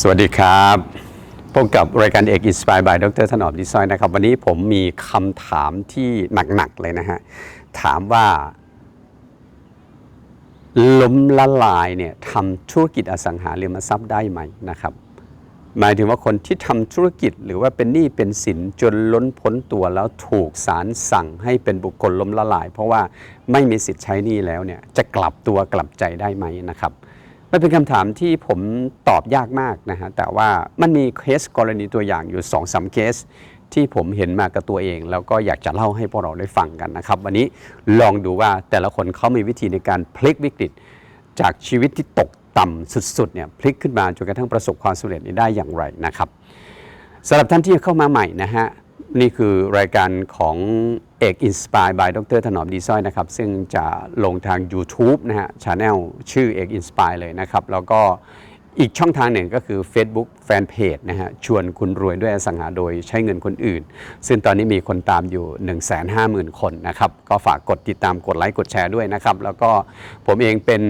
สวัสดีครับ พบกับรายการเอก Inspire by ดรถนอมดีซอยนะครับ วันนี้ผมมีคำถามที่หนัก ๆ เลยนะฮะ ถามว่าล้มละลายเนี่ยทำธุรกิจอสังหาริมทรัพย์ได้ไหมนะครับ หมายถึงว่าคนที่ทำธุรกิจหรือว่าเป็นหนี้เป็นสินจนล้นพ้นตัวแล้วถูกศาลสั่งให้เป็นบุคคลล้มละลาย เพราะว่าไม่มีสิทธิ์ใช้หนี้แล้วเนี่ยจะกลับตัวกลับใจได้ไหมนะครับ มันเป็นคำถามที่ผมตอบยากมากนะฮะแต่ว่ามันมีเคสกรณีตัวอย่างอยู่2อสเคส ที่ผมเห็นมากับตัวเอง แล้วก็อยากจะเล่าให้พวกเราได้ฟังกันนะครับ วันนี้ลองดูว่าแต่ละคนเขามีวิธีในการพลิกวิกฤต จากชีวิตที่ตกต่ำสุดๆเนี่ยพลิกขึ้นมาจนกระทั่งประสบความสำเร็จนี้ได้อย่างไรนะครับสำหรับท่านที่เข้ามาใหม่นะฮะนี่คือรายการของ เอก Inspire by ดรถนอมดีซอยนะครับ ซึ่งจะลงทาง YouTube นะฮะช anel ชื่อเอก Inspire เลยนะครับ แล้วก็อีกช่องทางหนึ่งก็คือ Facebook Fanpage นะฮะชวนคุณรวยด้วยอสังหาโดยใช้เงินคนอื่น ซึ่งตอนนี้มีคนตามอยู่ 150,000 คนนะครับ ก็ฝากกดติดตามกดไลค์กดแชร์ด้วยนะครับ แล้วก็ผมเองเป็น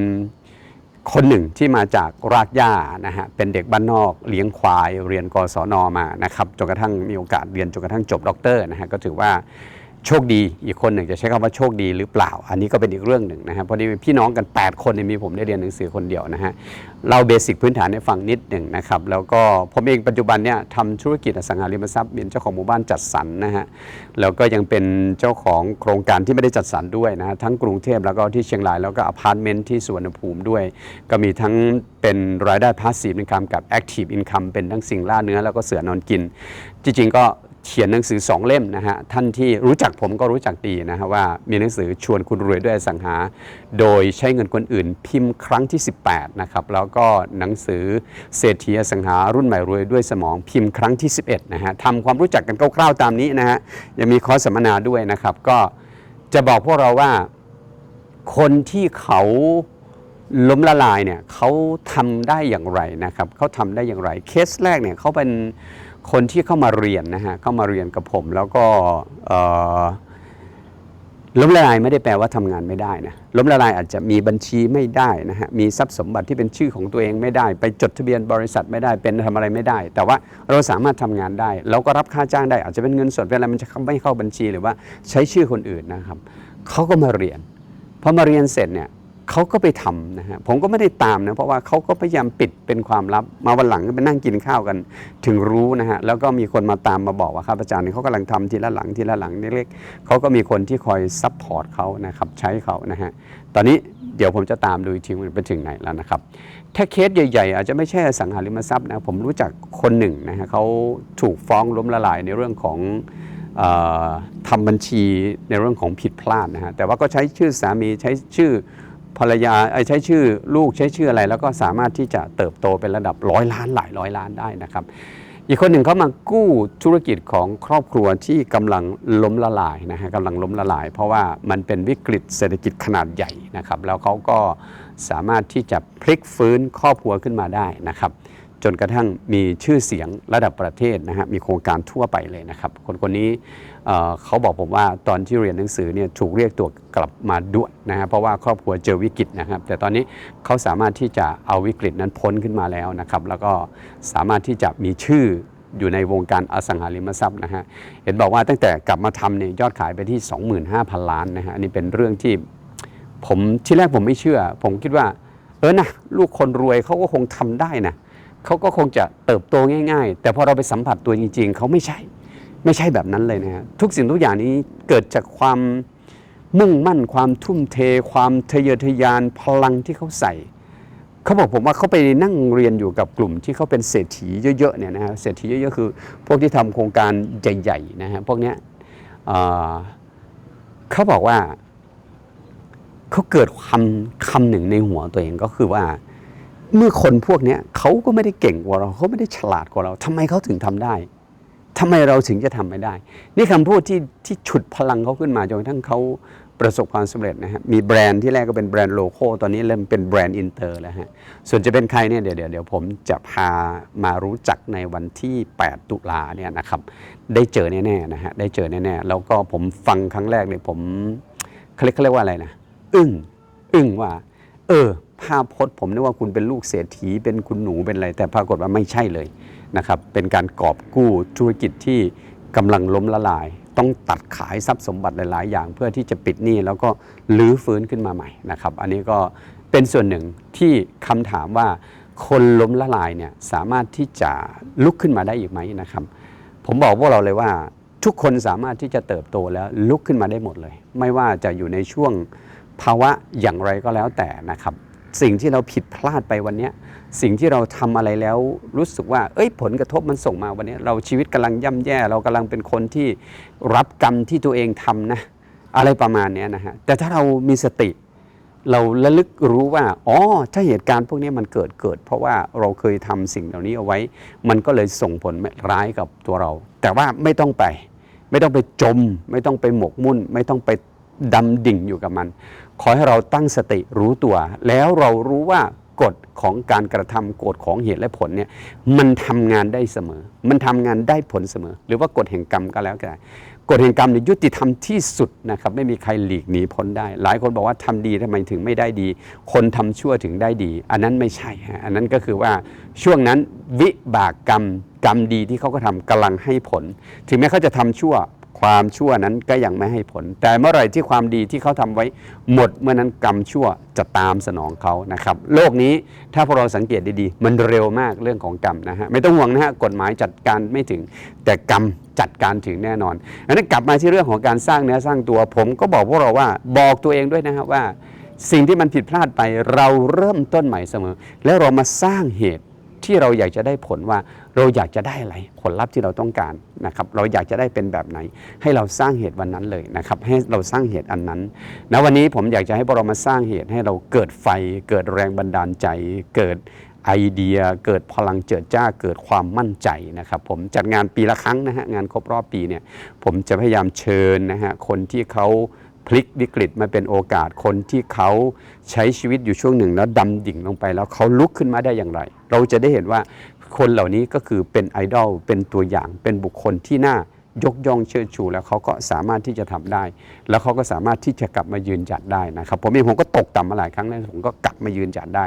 คนหนึ่งที่มาจากรากหญ้านะฮะเป็นเด็กบ้านนอกเลี้ยงควายเรียนกศนมานะครับจนกระทั่งมีโอกาสเรียนจนกระทั่งจบด็อกเตอร์นะฮะก็ถือว่า โชคดีอีกคนหนึ่งจะใช้คำว่าโชคดีหรือเปล่า อันนี้ก็เป็นอีกเรื่องหนึ่งนะฮะพอดีพี่น้องกัน 8 คนเนี่ยมีผมได้เรียนหนังสือคนเดียวนะฮะเราเบสิกพื้นฐานให้ฟังนิดหนึ่งนะครับแล้วก็ผมเองปัจจุบันเนี่ยทำธุรกิจอสังหาริมทรัพย์เป็นเจ้าของหมู่บ้านจัดสรรนะฮะแล้วก็ยังเป็นเจ้าของโครงการที่ไม่ได้จัดสรรด้วยนะฮะทั้งกรุงเทพแล้วก็ที่เชียงรายแล้วก็อพาร์ตเมนต์ที่สวนภูมิด้วย ก็มีทั้งเป็นรายได้พาสซีฟอินคัมกับแอคทีฟอินคัมเป็นทั้งสิ่งล่าเนื้อแล้วก็เสือนอนกิน จริงๆก็ เขียนหนังสือ2เล่มนะฮะท่านที่รู้จักผมก็รู้จักดีนะฮะว่ามีหนังสือชวนคุณรวยด้วยสังหา โดยใช้เงินคนอื่น พิมพ์ครั้งที่ 18นะครับแล้วก็หนังสือเศรษฐีสังหารุ่นใหม่รวยด้วยสมองพิมพ์ครั้งที่ 11นะฮะทำความรู้จักกันคร่าวๆตามนี้นะฮะยังมีคอร์สสัมมนาด้วยนะครับ ก็จะบอกพวกเราว่าคนที่เขาล้มละลายเนี่ยเขาทำได้อย่างไรนะครับเขาทำได้อย่างไรเคสแรกเนี่ยเขาเป็น คนที่เข้ามาเรียนนะฮะเข้ามาเรียนกับผม แล้วก็ล้มละลายไม่ได้แปลว่าทำงานไม่ได้นะล้มละลายอาจจะมีบัญชีไม่ได้นะฮะมีทรัพย์สมบัติที่เป็นชื่อของตัวเองไม่ได้ ไปจดทะเบียนบริษัทไม่ได้เป็นทำอะไรไม่ได้ แต่ว่าเราสามารถทำงานได้เราก็รับค่าจ้างได้ อาจจะเป็นเงินสดเป็นอะไรมันจะไม่เข้าบัญชีหรือว่าใช้ชื่อคนอื่นนะครับเขาก็มาเรียนพอมาเรียนเสร็จเนี่ย เขาก็ไปทำนะฮะผมก็ไม่ได้ตามนะเพราะว่าเขาก็พยายามปิดเป็นความลับมาวันหลังก็ไปนั่งกินข้าวกัน ถึงรู้นะฮะแล้วก็มีคนมาตามมาบอกว่าครับอาจารย์เขากำลังทำทีละหลังทีละหลังเล็กๆเขาก็มีคนที่คอยซัพพอร์ตเขานะครับใช้เขานะฮะตอนนี้เดี๋ยวผมจะตามดูทีมันไปถึงไหนแล้วนะครับถ้าเคสใหญ่ๆ อาจจะไม่ใช่สังหาริมทรัพย์นะผมรู้จักคนหนึ่งนะฮะเขาถูกฟ้องล้มละลายในเรื่องของอ่อทำบัญชีในเรื่องของผิดพลาดนะฮะแต่ว่าก็ใช้ชื่อสามีใช้ชื่อ ภรรยาเอ้ใช้ชื่อลูกใช้ชื่ออะไร แล้วก็สามารถที่จะเติบโตเป็นระดับร้อยล้านหลายร้อยล้านได้นะครับ อีกคนหนึ่งเขามากู้ธุรกิจของครอบครัวที่กำลังล้มละลายนะฮะกำลังล้มละลาย เพราะว่ามันเป็นวิกฤตเศรษฐกิจขนาดใหญ่นะครับ แล้วเขาก็สามารถที่จะพลิกฟื้นครอบครัวขึ้นมาได้นะครับ จนกระทั่งมีชื่อเสียงระดับประเทศนะฮะมีโครงการทั่วไปเลยนะครับ คนคนนี้เเขาบอกผมว่าตอนที่เรียนหนังสือเนี่ยถูกเรียกตัวกลับมาด่วนนะฮะเพราะว่าครอบครัวเจอวิกฤตนะครับ แต่ตอนนี้เขาสามารถที่จะเอาวิกฤตนั้นพ้นขึ้นมาแล้วนะครับ แล้วก็สามารถที่จะมีชื่ออยู่ในวงการอสังหาริมทรัพย์นะฮะเห็นบอกว่าตั้งแต่กลับมาทำเนี่ยยอดขายไปที่ 25,000 ล้านนะฮะอันนี้เป็นเรื่องที่ผมที่แรกผมไม่เชื่อ ผมคิดว่าเออนะลูกคนรวยเขาก็คงทำได้นะ เขาก็คงจะเติบโตง่าย ๆ แต่พอเราไปสัมผัสตัวจริง ๆเขาไม่ใช่ ไม่ใช่แบบนั้นเลยนะฮะทุกสิ่งทุกอย่างนี้เกิดจากความมุ่งมั่นความทุ่มเท ความทะเยอทะยานพลังที่เขาใส่เขาบอกผมว่าเขาไปนั่งเรียนอยู่กับกลุ่มที่เขาเป็นเศรษฐีเยอะๆเนี่ยนะฮะเศรษฐีเยอะๆคือ พวกที่ทำโครงการใหญ่ๆนะฮะพวกเนี้ยเเขาบอกว่าเขาเกิดคำคำหนึ่งในหัวตัวเองก็คือว่า เมื่อคนพวกนี้เขาก็ไม่ได้เก่งกว่าเราเขาไม่ได้ฉลาดกว่าเราทำไมเขาถึงทำได้ทำไมเราถึงจะทำไม่ได้ นี่คำพูดที่ที่ฉุดพลังเขาขึ้นมาจนกระทั่งเขาประสบความสำเร็จนะฮะมีแบรนด์ที่แรกก็เป็นแบรนด์โลโก้ตอนนี้เริ่มเป็นแบรนด์อินเตอร์แล้วฮะส่วนจะเป็นใครเนี่ยเดี๋ยวเดี๋ยวเดี๋ยวผมจะพามารู้จักในวันที่ 8 ตุลาเนี่ยนะครับได้เจอแน่ๆนะฮะได้เจอแน่ๆแล้วก็ผมฟังครั้งแรกเนี่ยผมเขาเรียกเขาเรียกว่าอะไรนะอึ้งอึ้งว่า เออ ภาพพจน์ผมนึกว่าคุณเป็นลูกเศรษฐีเป็นคุณหนูเป็นอะไร แต่ปรากฏว่าไม่ใช่เลยนะครับ เป็นการกอบกู้ธุรกิจที่กำลังล้มละลาย ต้องตัดขายทรัพย์สมบัติหลาย ๆ อย่าง เพื่อที่จะปิดหนี้แล้วก็ลื้อฟื้นขึ้นมาใหม่นะครับ อันนี้ก็เป็นส่วนหนึ่งที่คำถามว่าคนล้มละลายเนี่ยสามารถที่จะลุกขึ้นมาได้อีกไหมนะครับ ผมบอกพวกเราเลยว่าทุกคนสามารถที่จะเติบโตแล้วลุกขึ้นมาได้หมดเลย ไม่ว่าจะอยู่ในช่วง ภาวะอย่างไรก็แล้วแต่นะครับ สิ่งที่เราผิดพลาดไปวันนี้สิ่งที่เราทำอะไรแล้วรู้สึกว่า เอ้ยผลกระทบมันส่งมาวันนี้เราชีวิตกำลังย่ำแย่ เรากำลังเป็นคนที่รับกรรมที่ตัวเองทำนะอะไรประมาณนี้นะฮะแต่ถ้าเรามีสติ เราระลึกรู้ว่าอ๋อถ้าเหตุการณ์พวกนี้มันเกิดเกิด เพราะว่าเราเคยทำสิ่งเหล่านี้เอาไว้ มันก็เลยส่งผลร้ายกับตัวเรา แต่ว่าไม่ต้องไป ไม่ต้องไปจม ไม่ต้องไปหมกมุ่น ไม่ต้องไป ดำดิ่งอยู่กับมัน ขอให้เราตั้งสติรู้ตัว แล้วเรารู้ว่ากฎของการกระทำกฎของเหตุและผลเนี่ยมันทำงานได้เสมอ มันทำงานได้ผลเสมอ หรือว่ากฎแห่งกรรมก็แล้วแต่กฎแห่งกรรมเนี่ยยุติธรรมที่สุดนะครับไม่มีใครหลีกหนีพ้นได้ หลายคนบอกว่าทำดีทำไมถึงไม่ได้ดี คนทำชั่วถึงได้ดี อันนั้นไม่ใช่ฮะอันนั้นก็คือว่าช่วงนั้นวิบากกรรมกรรมดีที่เขาก็ทำกำลังให้ผล ถึงแม้เขาจะทำชั่ว ความชั่วนั้นก็ยังไม่ให้ผล แต่เมื่อไหร่ที่ความดีที่เขาทำไว้หมดเมื่อนั้นกรรมชั่วจะตามสนองเขานะครับ โลกนี้ถ้าพวกเราสังเกตดีๆ มันเร็วมากเรื่องของกรรมนะฮะไม่ต้องห่วงนะฮะกฎหมายจัดการไม่ถึง แต่กรรมจัดการถึงแน่นอนอันนั้นกลับมาที่เรื่องของการสร้างเนื้อสร้างตัวผมก็บอกพวกเราว่าบอกตัวเองด้วยนะครับว่า สิ่งที่มันผิดพลาดไปเราเริ่มต้นใหม่เสมอ แล้วเรามาสร้างเหตุ ที่เราอยากจะได้ผลว่าเราอยากจะได้อะไรผลลัพธ์ที่เราต้องการนะครับเราอยากจะได้เป็นแบบไหน ให้เราสร้างเหตุวันนั้นเลยนะครับให้เราสร้างเหตุอันนั้นณวันนี้ผมอยากจะให้พวกเรามาสร้างเหตุให้เราเกิดไฟ เกิดแรงบันดาลใจ เกิดไอเดียเกิดพลังเจิดจ้าเกิดความมั่นใจนะครับผมจัดงานปีละครั้งนะฮะงานครบรอบปีเนี่ยผมจะพยายามเชิญนะฮะคนที่เขา พลิกวิกฤตมาเป็นโอกาสคนที่เขาใช้ชีวิตอยู่ช่วงหนึ่งแล้วดำดิ่งลงไปแล้วเขาลุกขึ้นมาได้อย่างไร เราจะได้เห็นว่าคนเหล่านี้ก็คือเป็นไอดอลเป็นตัวอย่างเป็นบุคคลที่น่า ยกย่องเชิดชู แล้วเขาก็สามารถที่จะทำได้ แล้วเขาก็สามารถที่จะกลับมายืนหยัดได้นะครับผมเองผมก็ตกต่ำมาหลายครั้งแล้วผมก็กลับมายืนหยัดได้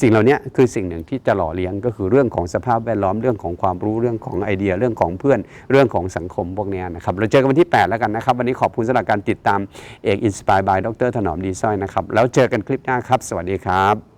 สิ่งเหล่านี้คือสิ่งหนึ่งที่จะหล่อเลี้ยงก็คือเรื่องของสภาพแวดล้อมเรื่องของความรู้เรื่องของไอเดียเรื่องของเพื่อนเรื่องของสังคมพวกนี้นะครับเราเจอกันวันที่ 8 แล้วกันนะครับ วันนี้ขอบคุณสำหรับการติดตามเอกอินสปายบายดรถนอมดีสร้อยนะครับแล้วเจอกันคลิปหน้าครับ สวัสดีครับ